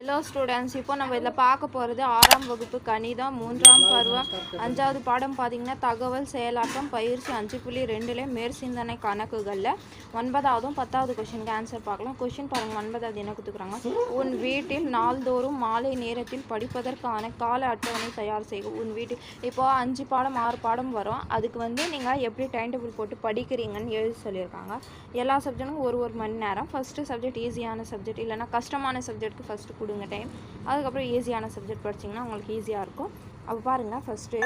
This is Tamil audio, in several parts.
ஹலோ ஸ்டூடெண்ட்ஸ் இப்போ நம்ம இதில் பார்க்க போகிறது ஆறாம் வகுப்பு கணிதம் மூன்றாம் பருவம் அஞ்சாவது பாடம் பார்த்தீங்கன்னா தகவல் செயலாக்கம் பயிற்சி அஞ்சு புள்ளி ரெண்டுல மேற்சிந்தனை கணக்குகளில் ஒன்பதாவதும் பத்தாவது கொஷினுக்கு ஆன்சர் பார்க்கலாம். கொஷின் பாருங்கள் ஒன்பதாவது என்ன கொடுத்துக்குறாங்க உன் வீட்டில் நாள்தோறும் மாலை நேரத்தில் படிப்பதற்கான கால அட்டவணை தயார் செய்யும் உன் வீட்டில் இப்போது அஞ்சு பாடம் ஆறு பாடம் வரும். அதுக்கு வந்து நீங்கள் எப்படி டைம் டேபிள் போட்டு படிக்கிறீங்கன்னு எழுதி சொல்லியிருக்காங்க. எல்லா சப்ஜெக்ட்டுக்கும் ஒரு ஒரு மணி நேரம். ஃபஸ்ட்டு சப்ஜெக்ட் ஈஸியான சப்ஜெக்ட் இல்லைனா கஷ்டமான சப்ஜெக்ட்டுக்கு ஃபஸ்ட்டு கொடுங்க டைம் அதுக்கப்புறம் ஈஸியான சப்ஜெக்ட் படிச்சிங்கன்னா உங்களுக்கு ஈஸியாக இருக்கும். அப்போ பாருங்கள் ஃபஸ்ட்டு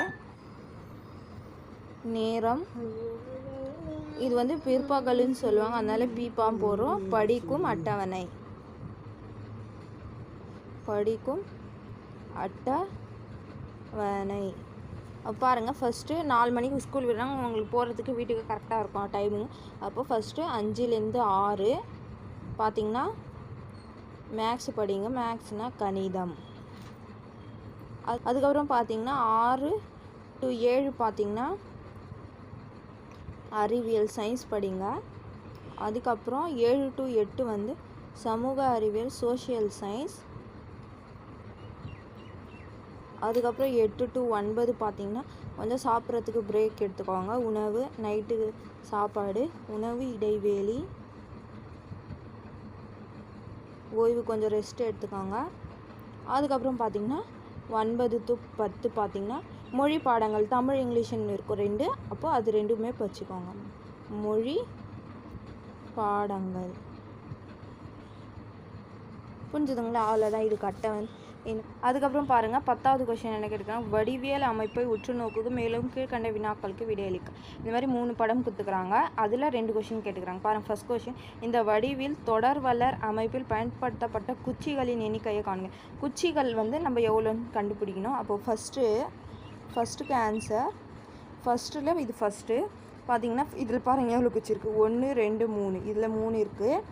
நேரம். இது வந்து பிற்பகல்னு சொல்லுவாங்க. அதனால பீப்பாம் போகிறோம் படிக்கும் அட்டவணை. படிக்கும் அட்டவணை. அப்போ பாருங்கள் ஃபஸ்ட்டு நாலு மணிக்கு ஸ்கூல் விடுறாங்க உங்களுக்கு போகிறதுக்கு வீட்டுக்கு கரெக்டாக இருக்கும் டைமிங் அப்போ ஃபஸ்ட்டு அஞ்சுலேருந்து ஆறு. பார்த்திங்கன்னா மேக்ஸ் படிங்க. மேக்ஸ்னால் கணிதம். அது அதுக்கப்புறம் பார்த்தீங்கன்னா ஆறு டு ஏழு பார்த்தீங்கன்னா அறிவியல் சயின்ஸ் படிங்க. அதுக்கப்புறம் ஏழு டு எட்டு வந்து சமூக அறிவியல் சோஷியல் சயின்ஸ் அதுக்கப்புறம் எட்டு டு ஒன்பது பார்த்திங்கன்னா கொஞ்சம் சாப்பிட்றதுக்கு பிரேக் எடுத்துக்கோங்க. உணவு நைட்டு சாப்பாடு உணவு இடைவேளி. ஓய்வு கொஞ்சம் ரெஸ்ட் எடுத்துக்கோங்க. அதுக்கப்புறம் பார்த்திங்கன்னா ஒன்பது டு பத்து பார்த்திங்கன்னா மொழி பாடங்கள் தமிழ் இங்கிலீஷ்னு இருக்கும் ரெண்டு. அப்போது அது ரெண்டுமே படிச்சுக்கோங்க மொழி பாடங்கள். புரிஞ்சுதுங்களா? அவ்வளோதான் இது கட்டவன் அதுக்கப்புறம் பாருங்கள் பத்தாவது கொஷின் என்ன கேட்டுக்கிறாங்க வடிவியல் அமைப்பை உற்று நோக்குக்கு மேலும் கீழ்கண்ட வினாக்களுக்கு விடையளிக்க. இந்த மாதிரி மூணு படம் கொடுத்துக்கிறாங்க. அதில் ரெண்டு கொஷின் கேட்டுக்கிறாங்க பாருங்கள் ஃபர்ஸ்ட் கொஷின் இந்த வடிவில் தொடர் வளர் அமைப்பில் பயன்படுத்தப்பட்ட குச்சிகளின் எண்ணிக்கையை காணுங்க குச்சிகள் வந்து நம்ம எவ்வளோன்னு கண்டுபிடிக்கணும். அப்போது ஃபஸ்ட்டு ஃபஸ்ட்டுக்கு ஆன்சர் ஃபஸ்ட்டில் இது ஃபஸ்ட்டு பார்த்தீங்கன்னா இதில் பாருங்கள் எவ்வளோ குச்சி இருக்குது ஒன்று ரெண்டு மூணு. இதில் மூணு இருக்குது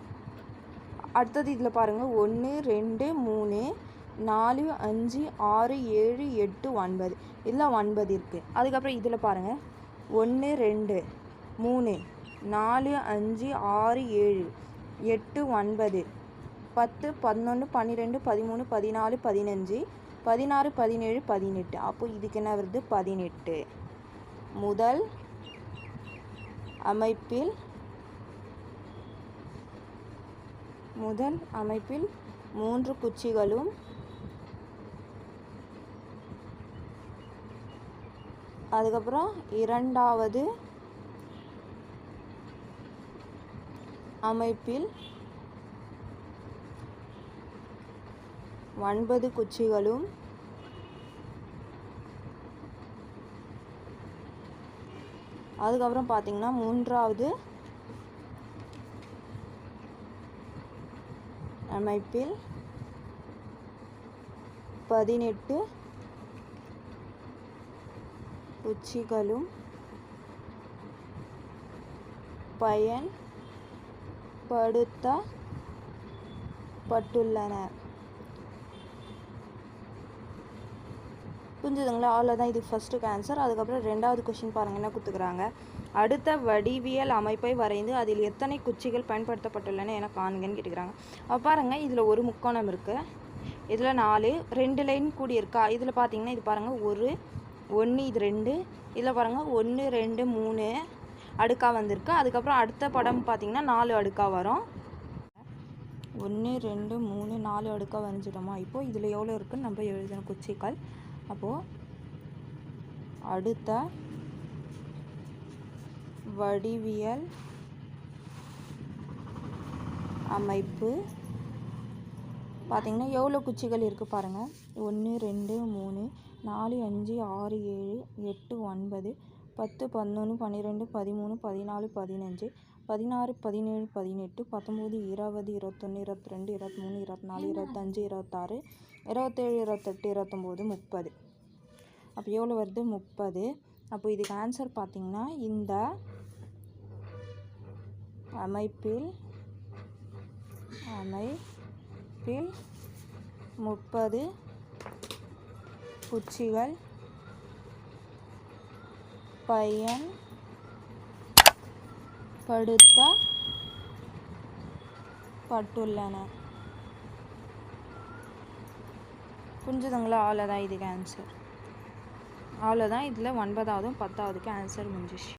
அடுத்தது இதில் பாருங்கள். ஒன்று ரெண்டு மூணு நாலு அஞ்சு ஆறு ஏழு எட்டு ஒன்பது. இதில் ஒன்பது இருக்குது அதுக்கப்புறம் இதில் பாருங்கள். ஒன்று ரெண்டு மூணு நாலு அஞ்சு ஆறு ஏழு எட்டு ஒன்பது பத்து பதினொன்று பன்னிரெண்டு பதிமூணு பதினாலு பதினஞ்சு பதினாறு பதினேழு பதினெட்டு. அப்போ இதுக்கு என்ன வருது? பதினெட்டு. முதல் அமைப்பில் முதல் அமைப்பில் மூன்று குச்சிகளும் அதுக்கப்புறம் இரண்டாவது அமைப்பில் ஒன்பது குச்சிகளும் அதுக்கப்புறம் பார்த்தீங்கன்னா மூன்றாவது அமைப்பில் பதினெட்டு உச்சிகளும் பயன்படுத்தப்பட்டுள்ளன. புரிஞ்சுதுங்களா? அவ்வளோதான் இது ஃபஸ்ட்டுக்கு ஆன்சர் அதுக்கப்புறம் ரெண்டாவது கொஷின் பாருங்கள் என்ன கொடுத்துக்குறாங்க அடுத்த வடிவியல் அமைப்பை வரைந்து அதில் எத்தனை குச்சிகள் பயன்படுத்தப்பட்டுள்ளன என காணுங்கன்னு கேட்டுக்கிறாங்க. அப்போ பாருங்கள் இதில் ஒரு முக்கோணம் இருக்குது இதில் நாலு ரெண்டு லைன் கூடி இருக்கா? இதில் பார்த்தீங்கன்னா இது பாருங்கள் ஒரு ஒன்று இது ரெண்டு. இதில் பாருங்கள் ஒன்று ரெண்டு மூணு அடுக்காக வந்திருக்கு. அதுக்கப்புறம் அடுத்த படம் பார்த்தீங்கன்னா நாலு அடுக்காக வரும். ஒன்று ரெண்டு மூணு நாலு அடுக்காக வரைஞ்சிட்டோமா? இப்போது இதில் எவ்வளோ இருக்குன்னு நம்ம எழுதணும் குச்சிகள். அப்போது அடுத்த வடிவியல் அமைப்பு. பார்த்தீங்கன்னா எவ்வளோ குச்சிகள் இருக்குது பாருங்கள் ஒன்று ரெண்டு மூணு நாலு அஞ்சு ஆறு ஏழு எட்டு ஒன்பது பத்து பதினொன்று பன்னிரெண்டு பதிமூணு பதினாலு பதினஞ்சு பதினாறு பதினேழு பதினெட்டு பத்தொம்போது இருபது இருபத்தொன்று இருபத்தி ரெண்டு இருபத்தி மூணு இருபத்தி நாலு இருபத்தஞ்சு இருபத்தாறு இருபத்தேழு இருபத்தெட்டு இருபத்தொம்போது முப்பது. அப்போ எவ்வளோ வருது? முப்பது. அப்போ இதுக்கு ஆன்சர் பார்த்தீங்கன்னா இந்த அமைப்பில் அமைப்பில் முப்பது குச்சிகள் பயன்படுத்தப்பட்டுள்ளன. புரிஞ்சுதுங்களா? அவ்வளோதான் இதுக்கு ஆன்சர் அவ்வளோதான் இதில் ஒன்பதாவதும் பத்தாவதுக்கு ஆன்சர் முடிஞ்சிச்சு.